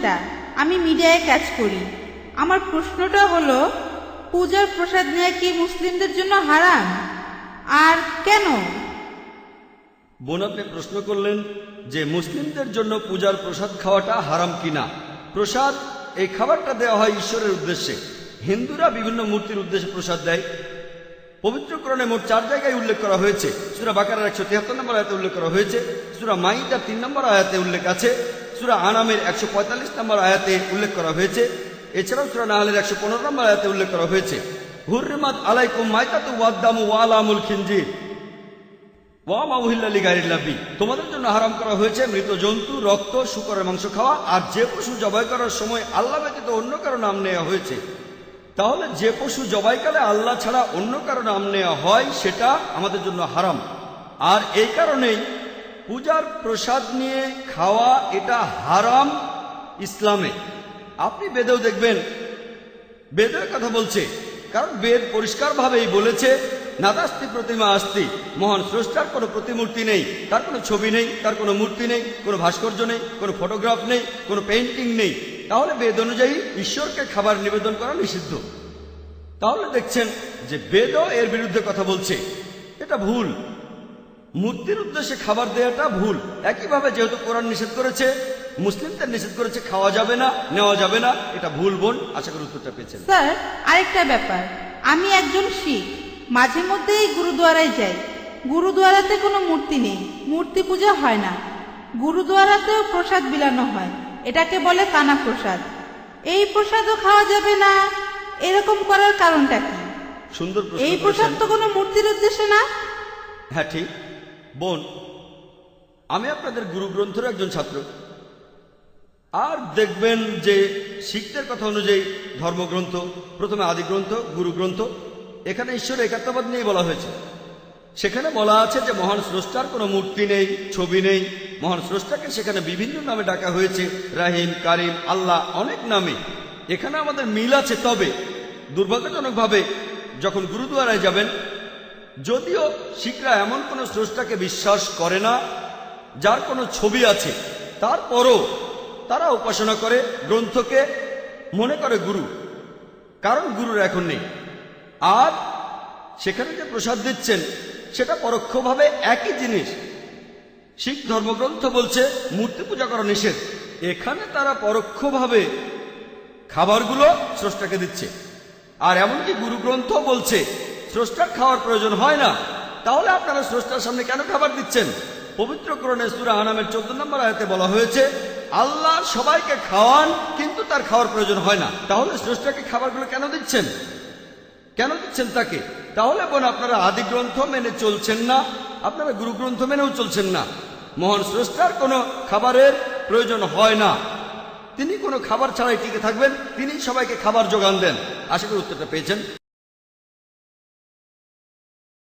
উদ্যোক্তা আমি মিডিয়ায় কাজ করি। আমার প্রশ্নটা হলো, পূজার প্রসাদ নেওয়া কি মুসলিমদের জন্য হারাম? আর কেন? বোন, আপনি প্রশ্ন করলেন যে মুসলিমদের জন্য পূজার প্রসাদ খাওয়াটা হারাম কিনা। প্রসাদ, এই খাবারটা দেওয়া হয় ঈশ্বরের উদ্দেশ্যে। হিন্দুরা বিভিন্ন মূর্তির উদ্দেশ্যে প্রসাদ দেয়। পবিত্রকরণে মোট চার জায়গায় উল্লেখ করা হয়েছে। সুরা বাকারার একশো তিয়াত্তর নম্বর আয়াতে উল্লেখ করা হয়েছে। সুরা মাইদার তিন নম্বর আয়াতে উল্লেখ আছে। সুরা আনামের একশো পঁয়তাল্লিশ নম্বর আয়াতে উল্লেখ করা হয়েছে। এছাড়াও সুরা নাহালের একশো পনেরো নম্বর আয়াতে উল্লেখ করা হয়েছে। হুররিমাত আলাইকুম মাইকাতু ওয়াদ্দামু ওয়ালামুল খিনজির। ওয়ামাউহিল্লালি গাইরিল্লাবি তোমাদের জন্য হারাম করা হয়েছে মৃত জন্তু, রক্ত শুকরের মাংস খাওয়া, আর যে পশু জবাই করার সময় আল্লাহ ব্যতীত অন্য কারও নাম নেওয়া হয়েছে। তাহলে যে পশু জবাইকালে আল্লাহ ছাড়া অন্য কারও নাম নেওয়া হয়, সেটা আমাদের জন্য হারাম। আর এই কারণেই পূজার প্রসাদ নিয়ে খাওয়া এটা হারাম ইসলামে। আপনি বেদেও দেখবেন বেদের কথা বলছে, কারণ বেদ পরিষ্কারভাবেই বলেছে, নাদাস্তি প্রতিমা আস্তি, মহান স্রষ্টার কোনো প্রতিমূর্তি নেই, তার কোনো ছবি নেই, তার কোনো মূর্তি নেই, কোনো ভাস্কর্য নেই, কোনো ফটোগ্রাফ নেই, কোনো পেইন্টিং নেই। তাহলে বেদ অনুযায়ী ঈশ্বরকে খাবার নিবেদন করা নিষিদ্ধ। তাহলে দেখছেন যে বেদও এর বিরুদ্ধে কথা বলছে। এটা ভুল। মূর্তির উদ্দেশ্যে খাবার দেওয়াটা ভুল। একইভাবে যেহেতু কোরআন নিষেধ করেছে মুসলিমদের নিষেধ করেছে খাওয়া যাবে না নেওয়া যাবে না এটা ভুল বোন আশা করি উত্তরটা পেয়েছেন। স্যার আরেকটা ব্যাপার আমি একজন শিখ মাঝে মধ্যেই গুরুদুয়ারায় যাই। গুরুদুয়ারাতে কোনো মূর্তি নেই মূর্তি পূজা হয় না। গুরুদুয়ারাতেও প্রসাদ বিলানো হয় এটাকে বলে কানা প্রসাদ। এই প্রসাদও খাওয়া যাবে না এরকম করার কারণটা কি? সুন্দর এই প্রসাদ তো কোনো মূর্তির উদ্দেশ্যে না? হ্যাঁ ঠিক। বোন, আমি আপনাদের গুরু গ্রন্থের একজন ছাত্র। আর দেখবেন যে শিখদের কথা অনুযায়ী ধর্মগ্রন্থ, প্রথমে আদি গ্রন্থ গুরু গ্রন্থ এখানে ঈশ্বর একাত্মবাদ নিয়ে বলা হয়েছে। সেখানে বলা আছে যে মহান স্রষ্টার কোনো মূর্তি নেই, ছবি নেই। মহান স্রষ্টাকে সেখানে বিভিন্ন নামে ডাকা হয়েছে, রাহিম, কারিম, আল্লাহ, অনেক নামে। এখানে আমাদের মিল আছে তবে। দুর্ভাগ্যজনকভাবে যখন গুরুদুয়ারায় যাবেন যদিও শিখরা এমন কোনো স্রষ্টাকে বিশ্বাস করে না, যার কোনো ছবি আছে। তারপরও তারা উপাসনা করে, গ্রন্থকে মনে করে গুরু। কারণ গুরুর এখন নেই। আর সেখানে যে প্রসাদ দিচ্ছেন, সেটা পরোক্ষভাবে একই জিনিস। শিখ ধর্মগ্রন্থ বলছে, মূর্তি পূজা করা নিষেধ। এখানে তারা পরোক্ষভাবে খাবারগুলো স্রষ্টাকে দিচ্ছে। আর এমনকি গুরু গ্রন্থ বলছে স্রষ্টার খাওয়ার প্রয়োজন হয় না। তাহলে আপনারা স্রষ্টার সামনে কেন খাবার দিচ্ছেন? পবিত্র করণে সুরা আনামের চোদ্দ নম্বর আয়াতে বলা হয়েছে, আল্লাহ সবাইকে খাওয়ান, কিন্তু তার খাওয়ার প্রয়োজন হয় না। তাহলে স্রষ্টাকে খাবারগুলো কেন দিচ্ছেন? কেন দিচ্ছেন তাকে? তাহলে বোন, আপনারা আদি গ্রন্থ মেনে চলছেন না, আপনারা গুরু গ্রন্থ মেনেও চলছেন না। মহান স্রষ্টার কোনো খাবারের প্রয়োজন হয় না। তিনি কোনো খাবার ছাড়াই টিকে থাকবেন, তিনি সবাইকে খাবার যোগান দেন। আশা করি উত্তরটা পেয়েছেন।